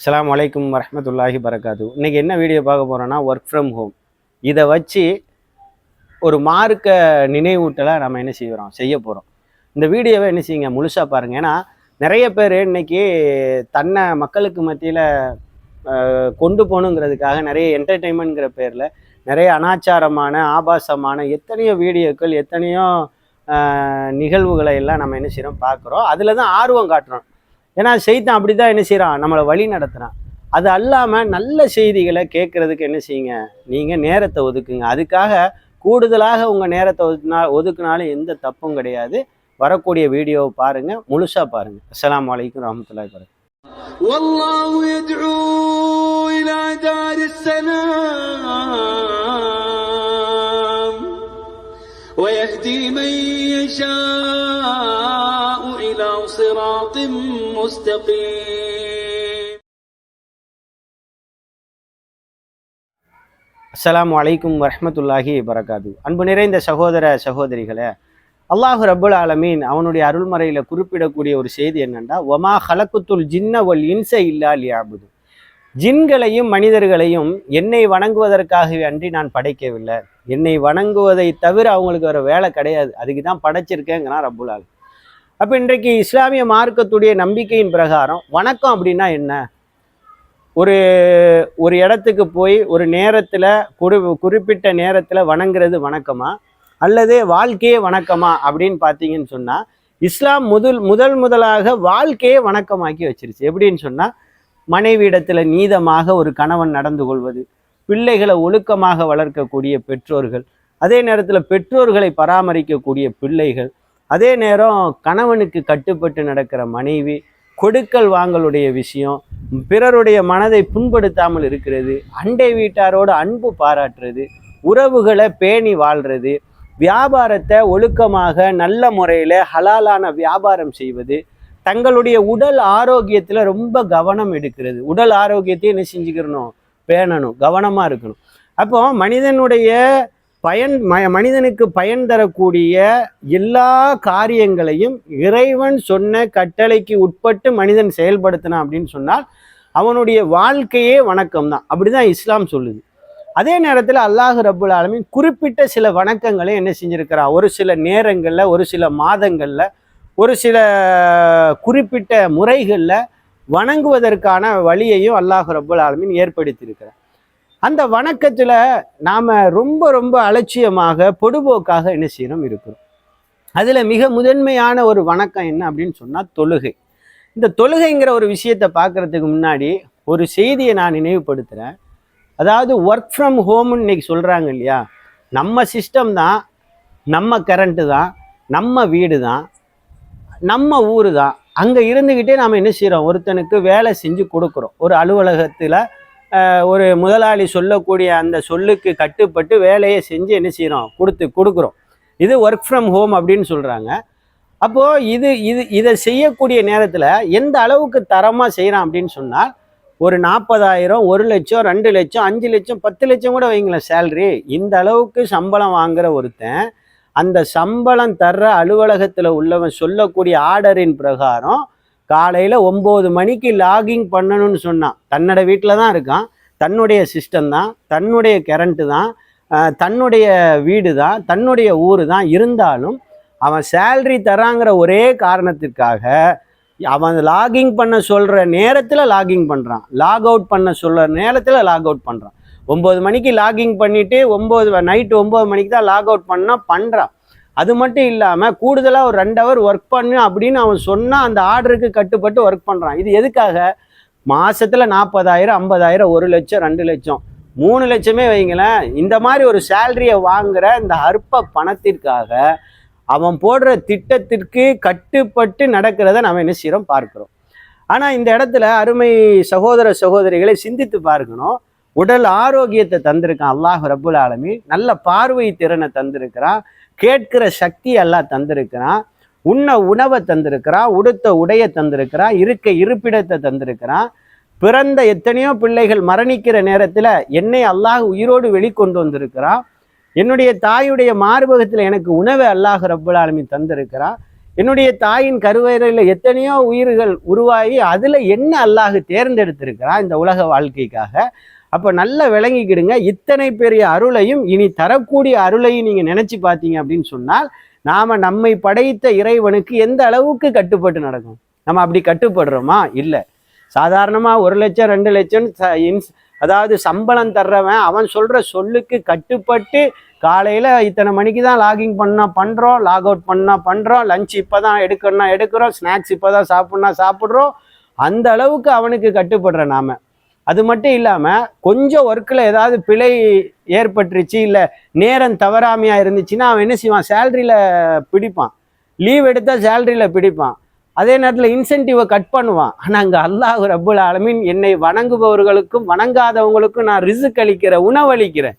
அஸ்லாம் அலைக்கும் வரமத்துல்லாஹி வரகாத்து. இன்னைக்கு என்ன வீடியோ பார்க்க போகிறோன்னா ஒர்க் ஃப்ரம் ஹோம் இதை வச்சு ஒரு மார்க்க நினைவூட்டலை நம்ம என்ன செய்கிறோம் செய்ய போகிறோம் இந்த வீடியோவை என்ன செய்யுங்க? முழுசாக பாருங்க. ஏன்னா நிறைய பேர் இன்னைக்கு தன்னை மக்களுக்கு மத்தியில் கொண்டு போகணுங்கிறதுக்காக நிறைய என்டர்டெயின்மெண்ட்ங்கிற பேரில் நிறைய அனாச்சாரமான ஆபாசமான எத்தனையோ வீடியோக்கள் எத்தனையோ நிகழ்வுகளை எல்லாம் நம்ம என்ன செய்கிறோம் பார்க்குறோம். அதில் தான் ஆர்வம் காட்டுறோம். ஏன்னா செய்தான் அப்படி தான் என்ன செய்கிறான் நம்மளை வழி நடத்துகிறான் அது அல்லாமல் நல்ல செய்திகளை கேட்குறதுக்கு என்ன செய்யுங்க நீங்கள் நேரத்தை ஒதுக்குங்க அதுக்காக கூடுதலாக உங்கள் நேரத்தை ஒதுக்குனா ஒதுக்குனாலும் எந்த தப்பும் கிடையாது வரக்கூடிய வீடியோவை பாருங்கள் முழுசாக பாருங்கள் அஸ்ஸலாமு அலைக்கும் ரஹமத்துல்லாஹி வரகாத்துஹு والله يدعو إلى دار السلام ويهدي من يشاء إلى صراط مستقيم அஸ்ஸலாமு அலைக்கும் வரஹ்மத்துல்லாஹி வரகாத்து அன்பு நிறைந்த சகோதர சகோதரிகளே அல்லாஹு ரப்புல் ஆலமீன் அவனுடைய அருள்மறையில் குறிப்பிடக்கூடிய ஒரு செய்தி என்னன்னா ஒமா ஹலக்குத்துல் ஜின்ன வல் இன்ச இல்லா லியாபுது ஜின்களையும் மனிதர்களையும் என்னை வணங்குவதற்காகவே அன்றி நான் படைக்கவில்லை என்னை வணங்குவதை தவிர அவங்களுக்கு வேற வேலை கிடையாது அதுக்கு தான் படைச்சிருக்கேங்கிறான் ரப்புல் ஆலம் அப்போ இன்றைக்கு இஸ்லாமிய மார்க்கத்துடைய நம்பிக்கையின் பிரகாரம் வணக்கம் அப்படின்னா என்ன? ஒரு ஒரு இடத்துக்கு போய் ஒரு நேரத்தில் குறி குறிப்பிட்ட நேரத்தில் வணங்குறது வணக்கமா? அல்லது வாழ்க்கையே வணக்கமா அப்படின்னு பார்த்தீங்கன்னு சொன்னால் இஸ்லாம் முதல் முதல் முதலாக வாழ்க்கையே வணக்கமாக்கி வச்சிருச்சு. எப்படின்னு சொன்னால் மனைவியிடத்தில் நீதமாக ஒரு கணவன் நடந்து கொள்வது பிள்ளைகளை ஒழுக்கமாக வளர்க்கக்கூடிய பெற்றோர்கள் அதே நேரத்தில் பெற்றோர்களை பராமரிக்கக்கூடிய பிள்ளைகள் அதே நேரம் கணவனுக்கு கட்டுப்பட்டு நடக்கிற மனைவி கொடுக்கல் வாங்கலுடைய விஷயம் பிறருடைய மனதை புண்படுத்தாமல் இருக்கிறது அண்டை வீட்டாரோட அன்பு பாராட்டுறது உறவுகளை பேணி வாழ்றது வியாபாரத்தை ஒழுக்கமாக நல்ல முறையில் ஹலாலான வியாபாரம் செய்வது தங்களுடைய உடல் ஆரோக்கியத்தில் ரொம்ப கவனம் எடுக்கிறது. உடல் ஆரோக்கியத்தையும் என்ன செஞ்சுக்கிறணும் பேணணும் கவனமாக இருக்கணும். அப்போ மனிதனுடைய பயன் ம மனிதனுக்கு பயன் தரக்கூடிய எல்லா காரியங்களையும் இறைவன் சொன்ன கட்டளைக்கு உட்பட்டு மனிதன் செயல்படுத்தினான் அப்படின்னு சொன்னால் அவனுடைய வாழ்க்கையே வணக்கம் தான் அப்படிதான் இஸ்லாம் சொல்லுது. அதே நேரத்தில் அல்லாஹ் ரபுல் ஆலமின் குறிப்பிட்ட சில வணக்கங்களை என்ன செஞ்சிருக்கிறான் ஒரு சில நேரங்களில் ஒரு சில மாதங்களில் ஒரு சில குறிப்பிட்ட முறைகளில் வணங்குவதற்கான வழியையும் அல்லாஹ் ரபுல் ஆலமின் ஏற்படுத்தியிருக்கிறார். அந்த வணக்கத்தில் நாம் ரொம்ப ரொம்ப அலட்சியமாக பொடுபோக்காக என்ன செய்கிறோம் இருக்கிறோம். அதில் மிக முதன்மையான ஒரு வணக்கம் என்ன அப்படின்னு சொன்னால் தொழுகை. இந்த தொழுகைங்கிற ஒரு விஷயத்தை பார்க்குறதுக்கு முன்னாடி ஒரு செய்தியை நான் நினைவுபடுத்துகிறேன் அதாவது ஒர்க் ஃப்ரம் ஹோம்னு இன்னைக்கு சொல்கிறாங்க இல்லையா? நம்ம சிஸ்டம் தான் நம்ம கரண்ட்டு தான் நம்ம வீடு தான் நம்ம ஊர் தான். அங்கே இருந்துக்கிட்டே நாம் என்ன செய்கிறோம் ஒருத்தனுக்கு வேலை செஞ்சு கொடுக்குறோம். ஒரு அலுவலகத்தில் ஒரு முதலாளி சொல்லக்கூடிய அந்த சொல்லுக்கு கட்டுப்பட்டு வேலையை செஞ்சு என்ன செய்கிறோம் கொடுத்து கொடுக்குறோம். இது ஒர்க் ஃப்ரம் ஹோம் அப்படின்னு சொல்கிறாங்க அப்போது இது இது இதை செய்யக்கூடிய நேரத்தில் எந்த அளவுக்கு தரமாக செய்கிறான் அப்படின்னு சொன்னால் ஒரு நாற்பதாயிரம் ஒரு லட்சம் ரெண்டு லட்சம் அஞ்சு லட்சம் பத்து லட்சம் கூட வைங்களேன் சேல்ரி இந்த அளவுக்கு சம்பளம் வாங்குகிற ஒருத்தன் அந்த சம்பளம் தர்ற அலுவலகத்தில் உள்ளவன் சொல்லக்கூடிய ஆர்டரின் பிரகாரம் காலையில் ஒம்பது மணிக்கு லாகிங் பண்ணணும்னு சொன்னான் தன்னோட வீட்டில் தான் இருக்கான். தன்னுடைய சிஸ்டம் தான் தன்னுடைய கரண்ட்டு தான் தன்னுடைய வீடு தான் தன்னுடைய ஊர் தான். இருந்தாலும் அவன் சேல்ரி தராங்கிற ஒரே காரணத்திற்காக அவன் லாகிங் பண்ண சொல்கிற நேரத்தில் லாகிங் பண்ணுறான் லாக் அவுட் பண்ண சொல்கிற நேரத்தில் லாக் அவுட் பண்ணுறான் ஒம்பது மணிக்கு லாகிங் பண்ணிவிட்டு ஒம்பது நைட்டு ஒம்பது மணிக்கு தான் லாக் அவுட் பண்ணால் பண்ணுறான் அது மட்டும் இல்லாமல் கூடுதலாக ஒரு ரெண்டு ஹவர் ஒர்க் பண்ணு அப்படின்னு அவன் சொன்னால் அந்த ஆர்டருக்கு கட்டுப்பட்டு ஒர்க் பண்ணுறான் இது எதுக்காக? மாதத்தில் நாற்பதாயிரம் ஐம்பதாயிரம் ஒரு லட்சம் ரெண்டு லட்சம். மூணு லட்சமே வைங்களேன். இந்த மாதிரி ஒரு சேலரியை வாங்குகிற இந்த அற்ப பணத்திற்காக அவன் போடுற திட்டத்திற்கு கட்டுப்பட்டு நடக்கிறத நம்ம என்ன செய்கிறோம் பார்க்குறோம். ஆனால் இந்த இடத்துல அருமை சகோதர சகோதரிகளை சிந்தித்து பார்க்கணும். உடல் ஆரோக்கியத்தை தந்திருக்கான். அல்லாஹ் ரபுல் ஆலமி நல்ல பார்வை திறனை தந்திருக்கிறான். கேட்கிற சக்தி எல்லாம் தந்திருக்கிறான் உண்ண உணவை தந்திருக்கிறான் உடுத்த உடைய தந்திருக்கிறான் இருக்க இருப்பிடத்தை தந்திருக்கிறான் பிறந்த எத்தனையோ பிள்ளைகள் மரணிக்கிற நேரத்தில் என்னை அல்லாஹ் உயிரோடு வெளிக்கொண்டு வந்திருக்கிறான் என்னுடைய தாயுடைய மார்பகத்தில் எனக்கு உணவை அல்லாஹ் ரப்புல் ஆலமி தந்திருக்கிறான் என்னுடைய தாயின் கருவறையில் எத்தனையோ உயிர்கள் உருவாகி அதில் என்ன அல்லாஹ் தேர்ந்தெடுத்திருக்கிறான் இந்த உலக வாழ்க்கைக்காக? அப்போ நல்லா விளங்கிக்கிடுங்க. இத்தனை பெரிய அருளையும் இனி தரக்கூடிய அருளையும் நீங்கள் நினச்சி பார்த்தீங்க அப்படின்னு சொன்னால் நாம் நம்மை படைத்த இறைவனுக்கு எந்த அளவுக்கு கட்டுப்பட்டு நடக்கும்? நம்ம அப்படி கட்டுப்படுறோமா? இல்லை. சாதாரணமாக ஒரு லட்சம் ரெண்டு லட்சம் ச- இன்ஸ் அதாவது சம்பளம் தர்றவன் அவன் சொல்கிற சொல்லுக்கு கட்டுப்பட்டு காலையில் இத்தனை மணிக்கு தான் லாகிங் பண்ணால் பண்ணுறோம் லாக் அவுட் பண்ணால் பண்ணுறோம் லஞ்ச் இப்போ தான் எடுக்கணும்னா எடுக்கிறோம் ஸ்நாக்ஸ் இப்போ தான் சாப்பிட்னா சாப்பிட்றோம். அந்த அளவுக்கு அவனுக்கு கட்டுப்படுற நாம. அது மட்டும் இல்லாமல் கொஞ்சம் ஒர்க்கில் ஏதாவது பிழை ஏற்பட்டுருச்சு இல்லை நேரம் தவறாமையாக இருந்துச்சுன்னா அவன் என்ன செய்வான்? சேல்ரியில் பிடிப்பான். லீவ் எடுத்தால் சேல்ரியில் பிடிப்பான். அதே நேரத்தில் இன்சென்டிவை கட் பண்ணுவான். ஆனால் அங்கே அல்லாஹ் ரப்புல் ஆலமீன் என்னை வணங்குபவர்களுக்கும் வணங்காதவங்களுக்கும் நான் ரிசுக் அளிக்கிறேன் உணவளிக்கிறேன்.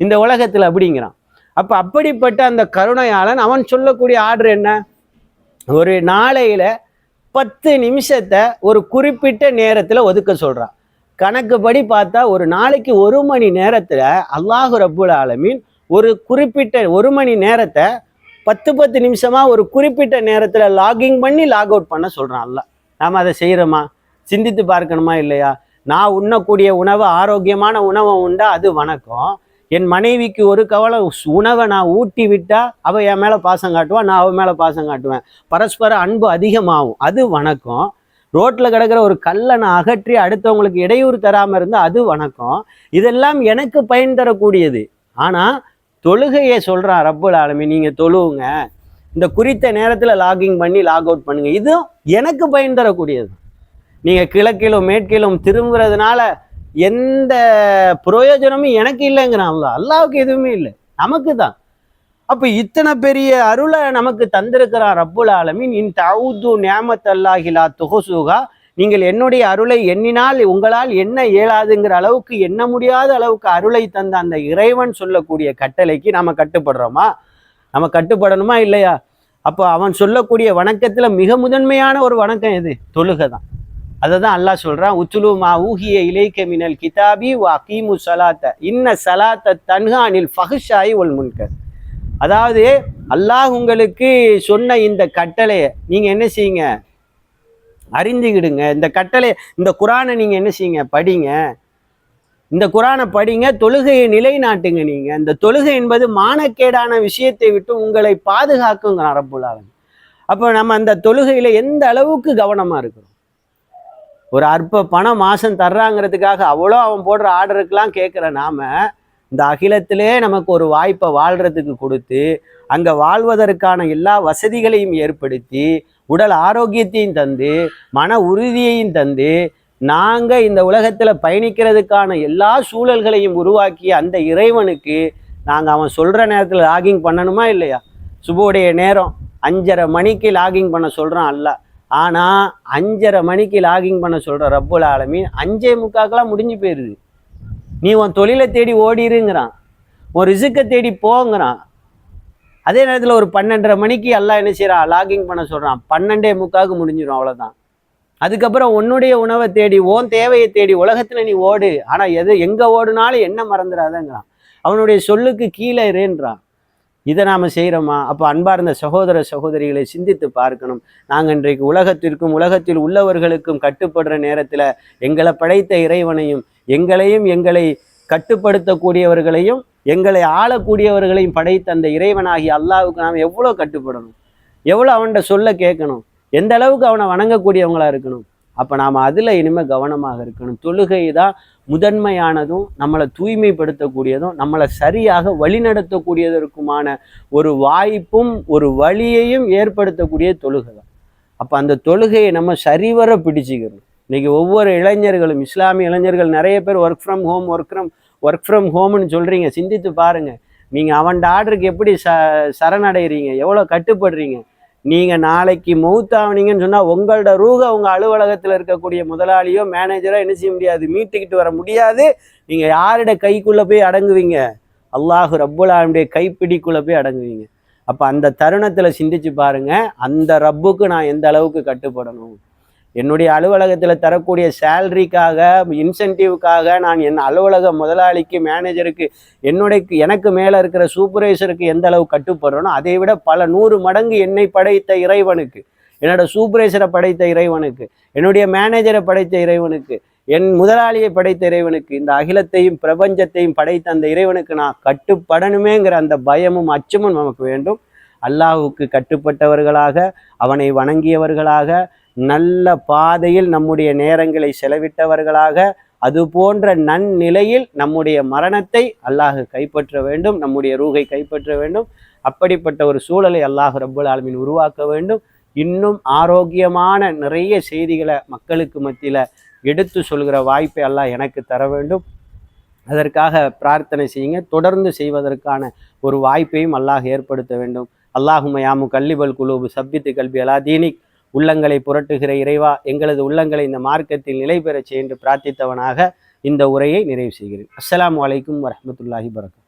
இந்த உலகத்தில் அப்படிங்கிறான். அப்போ அப்படிப்பட்ட அந்த கருணையாளன் அவன் சொல்லக்கூடிய ஆர்டர் என்ன? ஒரு நாளையில் பத்து நிமிஷத்தை ஒரு குறிப்பிட்ட நேரத்தில் ஒதுக்க சொல்கிறான் கணக்குப்படி பார்த்தா ஒரு நாளைக்கு ஒரு மணி நேரத்தில் அல்லாஹு ரபுல் ஆலமீன் ஒரு குறிப்பிட்ட ஒரு மணி நேரத்தை பத்து பத்து நிமிஷமாக ஒரு குறிப்பிட்ட நேரத்தில் லாகிங் பண்ணி லாக் அவுட் பண்ண சொல்கிறான் அல்ல நாம் அதை செய்கிறோமா சிந்தித்து பார்க்கணுமா இல்லையா? நான் உண்ணக்கூடிய உணவு ஆரோக்கியமான உணவை உண்டா? அது வணக்கம். என் மனைவிக்கு ஒரு கவலை உணவை நான் ஊட்டி விட்டால் அவள் என் மேலே பாசம் காட்டுவா நான் அவள் மேலே பாசம் காட்டுவேன். பரஸ்பர அன்பு அதிகமாகும். அது வணக்கம். ரோட்டில் கிடக்கிற ஒரு கல்லை நான் அகற்றி அடுத்தவங்களுக்கு இடையூறு தராமல் இருந்தால் அது வணக்கம். இதெல்லாம் எனக்கு பயன் தரக்கூடியது. ஆனால் தொழுகையை சொல்கிறான் ரப்புல் ஆலமி நீங்கள் தொழுவுங்க. இந்த குறித்த நேரத்தில் லாகிங் பண்ணி லாக் அவுட் பண்ணுங்க. இதுவும் எனக்கு பயன் தரக்கூடியது. நீங்கள் கிழக்கிலும் மேற்கிலும் திரும்புறதுனால எந்த பிரயோஜனமும் எனக்கு இல்லைங்கிறான். அல்லாவுக்கு எதுவுமே இல்லை. நமக்கு தான். அப்போ இத்தனை பெரிய அருளை நமக்கு தந்திருக்கிறான் ரப்புல் ஆலமின். இன் தவுது நியாமத் அல்லாஹிலா துகுசுகா நீங்கள் என்னுடைய அருளை எண்ணினால் உங்களால் என்ன இயலாதுங்கிற அளவுக்கு எண்ண முடியாத அளவுக்கு அருளை தந்த அந்த இறைவன் சொல்லக்கூடிய கட்டளைக்கு நாம கட்டுப்படுறோமா? நம்ம கட்டுப்படணுமா இல்லையா? அப்போ அவன் சொல்லக்கூடிய வணக்கத்தில் மிக முதன்மையான ஒரு வணக்கம் எது? தொழுகை தான். அதை தான் அல்லாஹ் சொல்றான் உத்துலு மா ஊஹிய இலைக்க மினல் கிதாபி வ அகீமு சலாத்த. இன்ன சலாத்த தன்ஹானில் ஃபஹ்ஷாயி ஒல் முன்கர். அதாவது அல்லாஹ் உங்களுக்கு சொன்ன இந்த கட்டளையை நீங்கள் என்ன செய்யுங்க? அறிந்துக்கிடுங்க இந்த கட்டளை இந்த குரானை நீங்கள் என்ன செய்யுங்க? படிங்க. இந்த குரானை படிங்க. தொழுகையை நிலைநாட்டுங்க நீங்கள் இந்த தொழுகை என்பது மானக்கேடான விஷயத்தை விட்டு உங்களை பாதுகாக்குங்க ரப்புல் அப்போ நம்ம அந்த தொழுகையில் எந்த அளவுக்கு கவனமாக இருக்கிறோம்? ஒரு அற்ப பணம் மாதம் தர்றாங்கிறதுக்காக அவ்வளோ அவன் போடுற ஆர்டருக்கெலாம் கேட்குற நாம இந்த அகிலத்திலே நமக்கு ஒரு வாய்ப்பை வாழ்றதுக்கு கொடுத்து அங்கே வாழ்வதற்கான எல்லா வசதிகளையும் ஏற்படுத்தி உடல் ஆரோக்கியத்தையும் தந்து மன உறுதியையும் தந்து நாங்கள் இந்த உலகத்தில் பயணிக்கிறதுக்கான எல்லா சூழல்களையும் உருவாக்கிய அந்த இறைவனுக்கு நாங்கள் அவன் சொல்கிற நேரத்தில் லாகிங் பண்ணணுமா இல்லையா? சுபோடைய நேரம். அஞ்சரை மணிக்கு லாகிங் பண்ண சொல்கிறான் அல்ல ஆனால் அஞ்சரை மணிக்கு லாகிங் பண்ண சொல்கிற ரப்புல் ஆலமீன் அஞ்சே முக்காக்கெல்லாம் முடிஞ்சு போயிடுது நீ உன் தொழிலை தேடி ஓடிருங்கிறான். உன் ரிசுக்கை தேடி போங்கிறான். அதே நேரத்தில் ஒரு பன்னெண்டரை மணிக்கு எல்லாம் என்ன செய்கிறான் லாகிங் பண்ண சொல்கிறான் பன்னெண்டே முக்காவுக்கு முடிஞ்சிடும் அவ்வளோதான் அதுக்கப்புறம் உன்னுடைய உணவை தேடி உன் தேவையை தேடி உலகத்தில் நீ ஓடு. ஆனால் எது எங்கே ஓடுனாலும் என்ன மறந்துடாதங்கிறான். அவனுடைய சொல்லுக்கு கீழே இருன்றான். இதை நாம் செய்கிறோமா அப்போ அன்பார்ந்த சகோதர சகோதரிகளை சிந்தித்து பார்க்கணும். நாங்கள் இன்றைக்கு உலகத்திற்கும் உலகத்தில் உள்ளவர்களுக்கும் கட்டுப்படுற நேரத்தில் எங்களை படைத்த இறைவனையும் எங்களையும் எங்களை கட்டுப்படுத்தக்கூடியவர்களையும் எங்களை ஆளக்கூடியவர்களையும் படைத்த அந்த இறைவனாகி அல்லாவுக்கு நாம் எவ்வளோ கட்டுப்படணும்? எவ்வளோ அவன்கிட்ட சொல்ல கேட்கணும்? எந்த அளவுக்கு அவனை வணங்கக்கூடியவங்களா இருக்கணும்? அப்போ நாம் அதில் இனிமேல் கவனமாக இருக்கணும். தொழுகை தான் முதன்மையானதும் நம்மளை தூய்மைப்படுத்தக்கூடியதும் நம்மளை சரியாக வழிநடத்தக்கூடியதற்குமான ஒரு வாய்ப்பும் ஒரு வழியையும் ஏற்படுத்தக்கூடிய தொழுகை தான். அப்போ அந்த தொழுகையை நம்ம சரிவர பிடிச்சிக்கணும். இன்னைக்கு ஒவ்வொரு இளைஞர்களும் இஸ்லாமிய இளைஞர்கள் நிறைய பேர் work from home work from work from ஹோம்னு சொல்கிறீங்க சிந்தித்து பாருங்கள் நீங்கள் அவன் ஆர்டருக்கு எப்படி ச சரணடைகிறீங்க எவ்வளோ கட்டுப்படுறீங்க? நீங்கள் நாளைக்கு மௌத்தாவனீங்கன்னு சொன்னால் உங்களோட ரூக உங்கள் அலுவலகத்தில் இருக்கக்கூடிய முதலாளியோ மேனேஜரோ என்ன செய்ய முடியாது? மீட்டுக்கிட்டு வர முடியாது. நீங்கள் யாரோட கைக்குள்ளே போய் அடங்குவீங்க? அல்லாஹு ரப்புல்லாவுடைய கைப்பிடிக்குள்ளே போய் அடங்குவீங்க. அப்போ அந்த தருணத்தில் சிந்திச்சு பாருங்கள் அந்த ரப்புக்கு நான் எந்த அளவுக்கு கட்டுப்படணும்? என்னுடைய அலுவலகத்தில் தரக்கூடிய சேல்ரிக்காக இன்சென்டிவ்க்காக நான் என் அலுவலக முதலாளிக்கு மேனேஜருக்கு என்னுடைய எனக்கு மேலே இருக்கிற சூப்பர்வைசருக்கு எந்த அளவு கட்டுப்படுறேனோ அதை விட பல நூறு மடங்கு என்னை படைத்த இறைவனுக்கு என்னோட சூப்பர்வைசரை படைத்த இறைவனுக்கு என்னுடைய மேனேஜரை படைத்த இறைவனுக்கு என் முதலாளியை படைத்த இறைவனுக்கு இந்த அகிலத்தையும் பிரபஞ்சத்தையும் படைத்த அந்த இறைவனுக்கு நான் கட்டுப்படணுமேங்கிற அந்த பயமும் அச்சமும் நமக்கு வேண்டும். அல்லாஹுக்கு கட்டுப்பட்டவர்களாக அவனை வணங்கியவர்களாக நல்ல பாதையில் நம்முடைய நேரங்களை செலவிட்டவர்களாக அது போன்ற நன்னிலையில் நம்முடைய மரணத்தை அல்லாஹ் கைப்பற்ற வேண்டும் நம்முடைய ரூகை கைப்பற்ற வேண்டும். அப்படிப்பட்ட ஒரு சூழலை அல்லாஹ் ரப்புல் ஆலமின் உருவாக்க வேண்டும். இன்னும் ஆரோக்கியமான நிறைய செய்திகளை மக்களுக்கு மத்தியில் எடுத்து சொல்கிற வாய்ப்பை அல்லாஹ் எனக்கு தர வேண்டும். அதற்காக பிரார்த்தனை செய்யுங்க. தொடர்ந்து செய்வதற்கான ஒரு வாய்ப்பையும் அல்லாஹ் ஏற்படுத்த வேண்டும். அல்லாஹுமையாமு கல்லிபல் குலூபு சப்பித்து கல்வி அலா தீனிக். உள்ளங்களை புரட்டுகிற இறைவா எங்களது உள்ளங்களை இந்த மார்க்கத்தில் நிலை பெறச் செய்ய என்று பிரார்த்தித்தவனாக இந்த உரையை நிறைவு செய்கிறேன். அஸ்லாம் அலைக்கும் வரமத்துல்லாஹி வரகம்